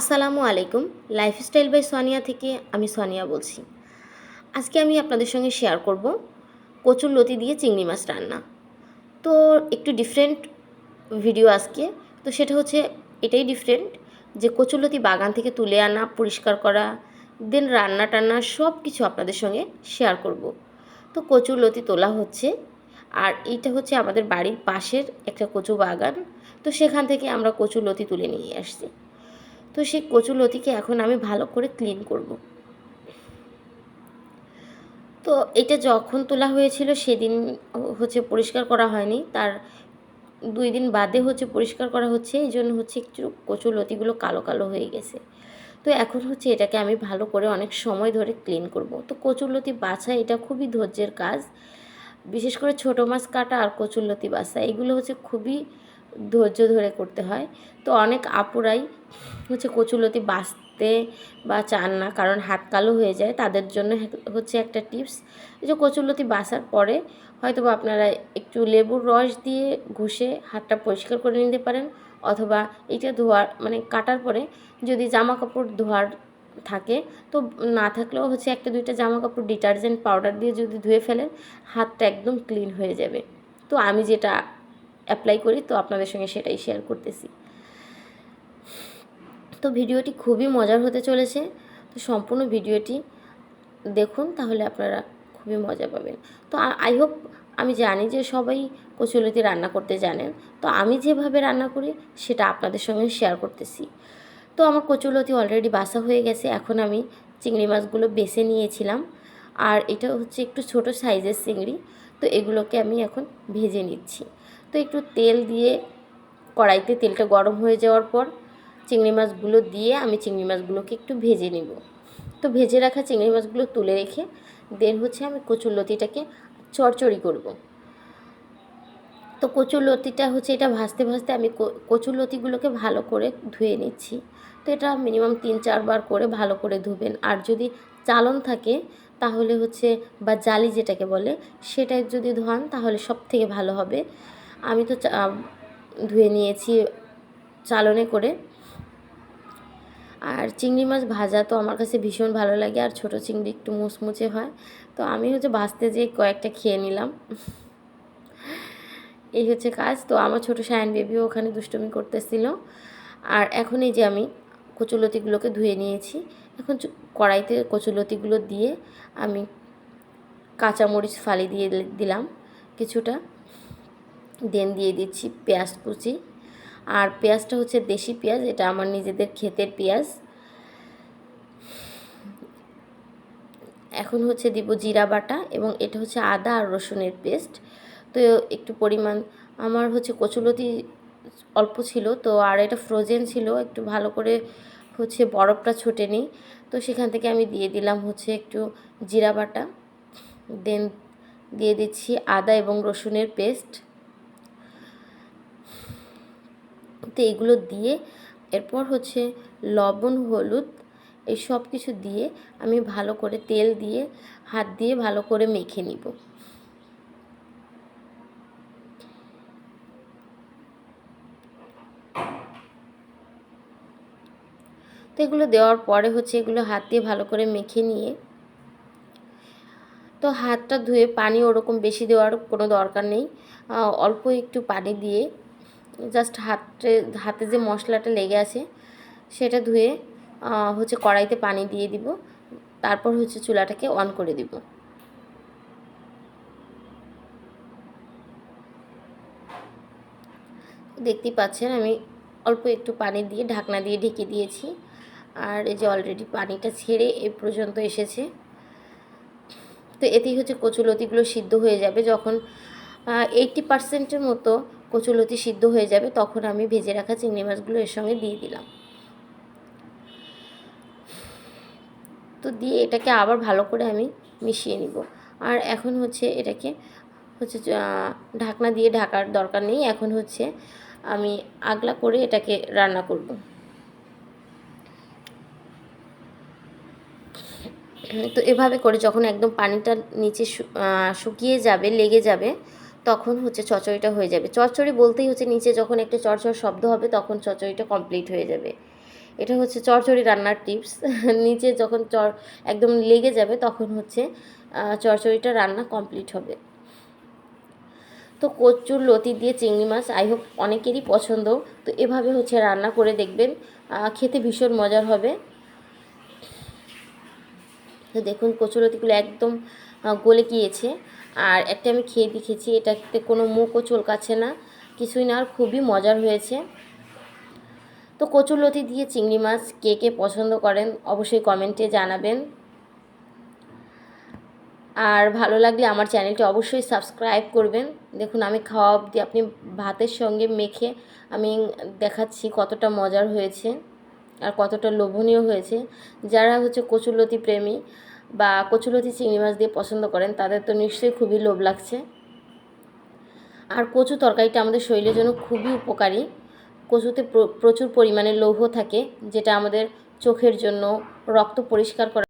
আসসালামু আলাইকুম lifestyle by Sonia থেকে আমি সোনিয়া বলছি। আজকে আমি আপনাদের সঙ্গে শেয়ার করব কচুর লতি দিয়ে চিংড়ি মাছ রান্না। তো একটু ডিফারেন্ট ভিডিও আজকে। তো সেটা হচ্ছে এটাই ডিফারেন্ট যে কচুরলতি বাগান থেকে তুলে আনা, পরিষ্কার করা দেন রান্না টান্না সব কিছু আপনাদের সঙ্গে শেয়ার করব। তো কচুরলতি তোলা হচ্ছে, আর এইটা হচ্ছে আমাদের বাড়ির পাশের একটা কচু বাগান। তো সেখান থেকে আমরা কচুরলতি তুলে নিয়ে আসছি। তো সেই কচুলতিকে এখন আমি ভালো করে ক্লিন করব। তো এটা যখন তোলা হয়েছিল সেদিন হচ্ছে পরিষ্কার করা হয়নি, তার দুই দিন বাদে হচ্ছে পরিষ্কার করা হচ্ছে, এই জন্য হচ্ছে একটু কচুলতিগুলো কালো কালো হয়ে গেছে। তো এখন হচ্ছে এটাকে আমি ভালো করে অনেক সময় ধরে ক্লিন করব। তো কচুরলতি বাছা এটা খুবই ধৈর্যের কাজ, বিশেষ করে ছোটো মাছ কাটা আর কচুরলতি বাছা, এগুলো হচ্ছে খুবই ধৈর্য ধরে করতে হয়। তো অনেক আপুরাই হচ্ছে কচুলতি বাঁচতে বা চান না, কারণ হাত কালো হয়ে যায়। তাদের জন্য হচ্ছে একটা টিপস যে কচুলতি বাসার পরে হয়তো আপনারা একটু লেবুর রস দিয়ে ঘষে হাতটা পরিষ্কার করে নিতে পারেন, অথবা এটা ধোয়ার মানে কাটার পরে যদি জামা কাপড় ধোয়ার থাকে, তো না থাকলেও হচ্ছে একটা দুইটা জামা কাপড় ডিটারজেন্ট পাউডার দিয়ে যদি ধুয়ে ফেলেন, হাতটা একদম ক্লিন হয়ে যাবে। তো আমি যেটা অ্যাপ্লাই করি, তো আপনাদের সঙ্গে সেটাই শেয়ার করতেছি। তো ভিডিওটি খুবই মজার হতে চলেছে। তো সম্পূর্ণ ভিডিওটি দেখুন, তাহলে আপনারা খুবই মজা পাবেন। তো আই হোপ আমি জানি যে সবাই কচুলতি রান্না করতে জানেন। তো আমি যেভাবে রান্না করি, সেটা আপনাদের সঙ্গে শেয়ার করতেছি। তো আমার কচুলতি অলরেডি বাসা হয়ে গেছে, এখন আমি চিংড়ি মাছগুলো বেছে নিয়েছিলাম। আর এটা হচ্ছে একটু ছোট সাইজের চিংড়ি, তো এগুলোকে আমি এখন ভেজে নিচ্ছি। তো একটু তেল দিয়ে কড়াইতে তেলটা গরম হয়ে যাওয়ার পর চিংড়ি মাছগুলো দিয়ে আমি চিংড়ি মাছগুলোকে একটু ভেজে নিব। তো ভেজে রাখা চিংড়ি মাছগুলো তুলে রেখে দেন হচ্ছে আমি কচুর লতিটাকে চড়চড়ি করব। তো কচুর লতিটা হচ্ছে এটা ভাজতে ভাজতে আমি কচুর লতিগুলোকে ভালো করে ধুয়ে নিচ্ছি। তো এটা মিনিমাম তিন চারবার করে ভালো করে ধুবেন। আর যদি চালন থাকে তাহলে হচ্ছে বা জালি যেটাকে বলে সেটাই যদি ধোয়ান তাহলে সব থেকে ভালো হবে। আমি তো ধুয়ে নিয়েছি চালনে করে। আর চিংড়ি মাছ ভাজা তো আমার কাছে ভীষণ ভালো লাগে, আর ছোটো চিংড়ি একটু মুচমুচে হয়। তো আমি হচ্ছে ভাজতে যেয়ে কয়েকটা খেয়ে নিলাম। এই হচ্ছে কাজ। তো আমার ছোটো সায়ন বেবিও ওখানে দুষ্টমি করতেছিল। আর এখন এই যে আমি কচুলতিগুলোকে ধুয়ে নিয়েছি, এখন কড়াইতে কচুলতিগুলো দিয়ে আমি কাঁচামরিচ ফালি দিয়ে দিলাম কিছুটা। দেন দিয়ে দিচ্ছি পেঁয়াজ কুচি। আর পেঁয়াজটা হচ্ছে দেশি পেঁয়াজ, এটা আমার নিজেদের ক্ষেতের পেঁয়াজ। এখন হচ্ছে দিব জিরা বাটা এবং এটা হচ্ছে আদা আর রসুনের পেস্ট। তো একটু পরিমাণ, আমার হচ্ছে কচুলতি অল্প ছিল, তো আর এটা ফ্রোজেন ছিল, একটু ভালো করে হচ্ছে বরফটা ছুটে নিই। তো সেখান থেকে আমি দিয়ে দিলাম হচ্ছে একটু জিরা বাটা। দেন দিয়ে দিচ্ছি আদা এবং রসুনের পেস্ট। তো এগুলো দিয়ে এরপর হচ্ছে লবণ, হলুদ এই সব কিছু দিয়ে আমি ভালো করে তেল দিয়ে, হাত দিয়ে ভালো করে মেখে নিব। তো এগুলো দেওয়ার পরে হচ্ছে এগুলো হাত দিয়ে ভালো করে মেখে নিয়ে, তো হাতটা ধুয়ে পানি ওরকম বেশি দেওয়ার কোনো দরকার নেই। অল্প একটু পানি দিয়ে জাস্ট হাতে হাতে যে মশলাটা লেগে আছে, সেটা ধুয়ে হচ্ছে কড়াইতে পানি দিয়ে দিব। তারপর হচ্ছে চুলাটাকে অন করে দিব। দেখতেই পাচ্ছেন, আমি অল্প একটু পানি দিয়ে ঢাকনা দিয়ে ঢেকে দিয়েছি। আর এই যে অলরেডি পানিটা ছেড়ে এ পর্যন্ত এসেছে। তো এতেই হচ্ছে কচুলতিগুলো সিদ্ধ হয়ে যাবে। যখন এইটটি পার্সেন্টের মতো কচুলতি সিদ্ধ হয়ে যাবে, তখন আমি ভেজে রাখা চিংড়ি মাছগুলো এর সঙ্গে দিয়ে দিলাম। তো দিয়ে এটাকে আবার ভালো করে আমি মিশিয়ে নিব। আর এখন হচ্ছে এটাকে হচ্ছে ঢাকনা দিয়ে ঢাকার দরকার নেই, এখন হচ্ছে আমি আগলা করে এটাকে রান্না করব। তো এভাবে করে যখন একদম পানিটা নিচে শুকিয়ে যাবে, লেগে যাবে তখন হচ্ছে চচড়িটা হয়ে যাবে। চচ্চড়ি বলতেই হচ্ছে নিচে যখন একটা চরচর শব্দ হবে তখন চচড়িটা কমপ্লিট হয়ে যাবে। এটা হচ্ছে চরচড়ি রান্নার টিপস নিচে যখন চর একদম লেগে যাবে তখন হচ্ছে চরচড়িটা রান্না কমপ্লিট হবে। তো কচুর লতি দিয়ে চিংড়ি মাছ আই হোপ অনেকেরই পছন্দ। তো এভাবে হচ্ছে রান্না করে দেখবেন। খেতে ভীষণ মজার হবে। দেখুন কচুলতিগুলো একদম গলে গিয়েছে। আর একটা আমি খেয়ে দেখেছি, এটাতে কোনো মুখও চলকাচ্ছে না, কিছুই না, আর খুবই মজার হয়েছে। তো কচুলতি দিয়ে চিংড়ি মাছ কে কে পছন্দ করেন, অবশ্যই কমেন্টে জানাবেন। আর ভালো লাগলে আমার চ্যানেলটি অবশ্যই সাবস্ক্রাইব করবেন। দেখুন, আমি খাওয়া অবধি আপনি ভাতের সঙ্গে মেখে আমি দেখাচ্ছি কতটা মজার হয়েছে, আর কতটা লোভনীয় হয়েছে। যারা হচ্ছে কচুলতি প্রেমী বা কচুলতি চিংড়ি মাছ দিয়ে পছন্দ করেন, তাদের তো নিশ্চয়ই খুবই লোভ লাগছে। আর কচু তরকারিটা আমাদের শরীরের জন্য খুবই উপকারী। কচুতে প্রচুর পরিমাণে লৌহ থাকে, যেটা আমাদের চোখের জন্য, রক্ত পরিষ্কার করা